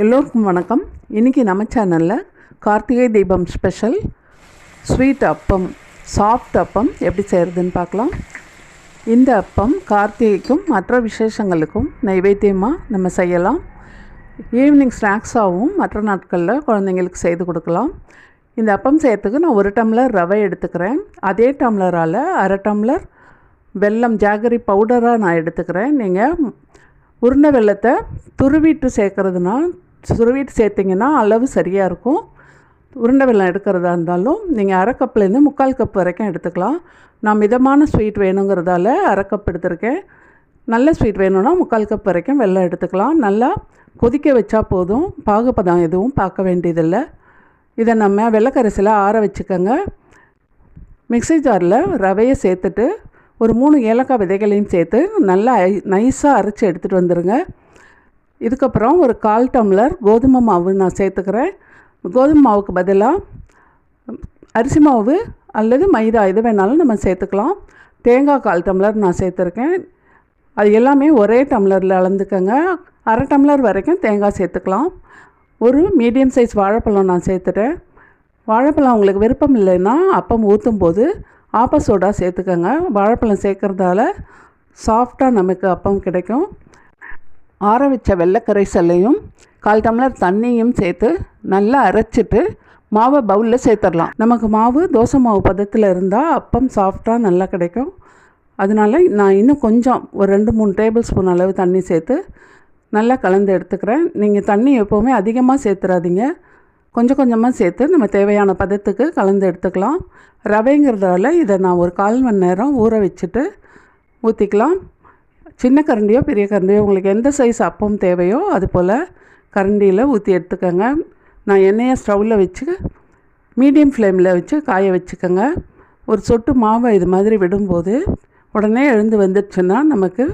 எல்லோருக்கும் வணக்கம். இன்றைக்கி நம்ம சேனலில் கார்த்திகை தீபம் ஸ்பெஷல் ஸ்வீட் அப்பம் சாஃப்ட் அப்பம் எப்படி செய்கிறதுன்னு பார்க்கலாம். இந்த அப்பம் கார்த்திகைக்கும் மற்ற விசேஷங்களுக்கும் நைவேத்தியமாக நம்ம செய்யலாம். ஈவினிங் ஸ்நாக்ஸாகவும் மற்ற நாட்களில் குழந்தைங்களுக்கு செய்து கொடுக்கலாம். இந்த அப்பம் செய்யறதுக்கு நான் ஒரு டம்ளர் ரவை எடுத்துக்கிறேன். அதே டம்ளரால் அரை டம்ளர் வெல்லம் ஜாகரி பவுடராக நான் எடுத்துக்கிறேன். நீங்கள் உருண்டை வெள்ளத்தை துருவிட்டு சேர்க்குறதுனா துருவிட்டு சேர்த்திங்கன்னா அளவு சரியாக இருக்கும். உருண்டை வெல்லம் எடுக்கிறதா இருந்தாலும் நீங்கள் அரை கப்லேருந்து முக்கால் கப் வரைக்கும் எடுத்துக்கலாம். நான் மிதமான ஸ்வீட் வேணுங்கிறதால அரை கப் எடுத்திருக்கேன். நல்ல ஸ்வீட் வேணும்னா முக்கால் கப் வரைக்கும் வெல்லம் எடுத்துக்கலாம். நல்லா கொதிக்க வச்சா போதும். பாகுபதம் எதுவும் பார்க்க வேண்டியதில்லை. இதை நம்ம வெள்ளைக்கரிசியில் ஆற வச்சுக்கோங்க. மிக்ஸி ஜாரில் ரவையை சேர்த்துட்டு ஒரு மூணு ஏலக்காய் விதைகளையும் சேர்த்து நல்லா நைஸாக அரைச்சி எடுத்துகிட்டு வந்துடுங்க இதுக்கப்புறம் ஒரு கால் டம்ளர் கோதுமை மாவு நான் சேர்த்துக்கிறேன். கோதுமை மாவுக்கு பதிலாக அரிசி மாவு அல்லது மைதா எது வேணாலும் நம்ம சேர்த்துக்கலாம். தேங்காய் கால் டம்ளர் நான் சேர்த்துருக்கேன். அது எல்லாமே ஒரே டம்ளரில் அளந்துக்கங்க. அரை டம்ளர் வரைக்கும் தேங்காய் சேர்த்துக்கலாம். ஒரு மீடியம் சைஸ் வாழைப்பழம் நான் சேர்த்துட்டேன். வாழைப்பழம் உங்களுக்கு விருப்பம் இல்லைன்னா அப்பம் ஊற்றும் போது ஆப்ப சோடா சேர்த்துக்கோங்க. வாழைப்பழம் சேர்க்குறதால சாஃப்டாக நமக்கு அப்பம் கிடைக்கும். ஆற வச்ச வெள்ளைக்கரைசலையும் கால் டம்ளர் தண்ணியும் சேர்த்து நல்லா அரைச்சிட்டு மாவை பவுலில் சேர்த்துடலாம். நமக்கு மாவு தோசை மாவு பதத்தில் இருந்தால் அப்பம் சாஃப்டாக நல்லா கிடைக்கும். அதனால நான் இன்னும் கொஞ்சம் ஒரு ரெண்டு மூணு டேபிள் ஸ்பூன் அளவு தண்ணி சேர்த்து நல்லா கலந்து எடுத்துக்கிறேன். நீங்கள் தண்ணி எப்போவுமே அதிகமாக சேர்த்துறாதீங்க. கொஞ்சம் கொஞ்சமாக சேர்த்து நம்ம தேவையான பதத்துக்கு கலந்து எடுத்துக்கலாம். ரவைங்கிறதால இதை நான் ஒரு கால் மணி நேரம் ஊற வச்சுட்டு ஊற்றிக்கலாம் சின்ன கரண்டியோ பெரிய கரண்டியோ உங்களுக்கு எந்த சைஸ் அப்பம் தேவையோ அது போல் கரண்டியில் ஊற்றி எடுத்துக்கோங்க. நான் எண்ணெயை ஸ்டவ்வில் வச்சு மீடியம் ஃப்ளேமில் வச்சு காய வச்சுக்கோங்க. ஒரு சொட்டு மாவை இது மாதிரி விடும்போது உடனே எழுந்து வந்துடுச்சுன்னா நமக்கு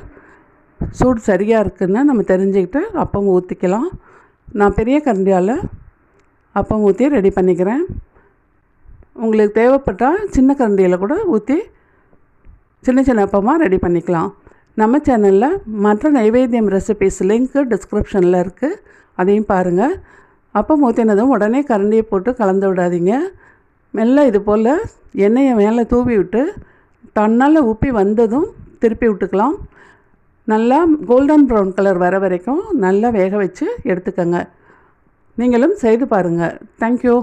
சூடு சரியாக இருக்குன்னு நம்ம தெரிஞ்சுக்கிட்டு அப்பம் ஊற்றிக்கலாம் நான் பெரிய கரண்டியால் அப்பம் ஊற்றி ரெடி பண்ணிக்கிறேன். உங்களுக்கு தேவைப்பட்டால் சின்ன கரண்டியில் கூட ஊற்றி சின்ன சின்ன அப்பமாக ரெடி பண்ணிக்கலாம். நம்ம சேனலில் மற்ற நைவேத்தியம் ரெசிபிஸ் லிங்க்கு டிஸ்கிரிப்ஷனில் இருக்குது அதையும் பாருங்கள் அப்பம் ஊற்றினதும் உடனே கரண்டியை போட்டு கலந்து விடாதீங்க. மெல்ல இது போல் எண்ணெயை மேலே தூவி விட்டு தன்னால் உப்பி வந்ததும் திருப்பி விட்டுக்கலாம். நல்லா கோல்டன் ப்ரௌன் கலர் வர வரைக்கும் நல்லா வேக வச்சு எடுத்துக்கோங்க. நீங்களும் செய்து பாருங்கள் தேங்க்யூ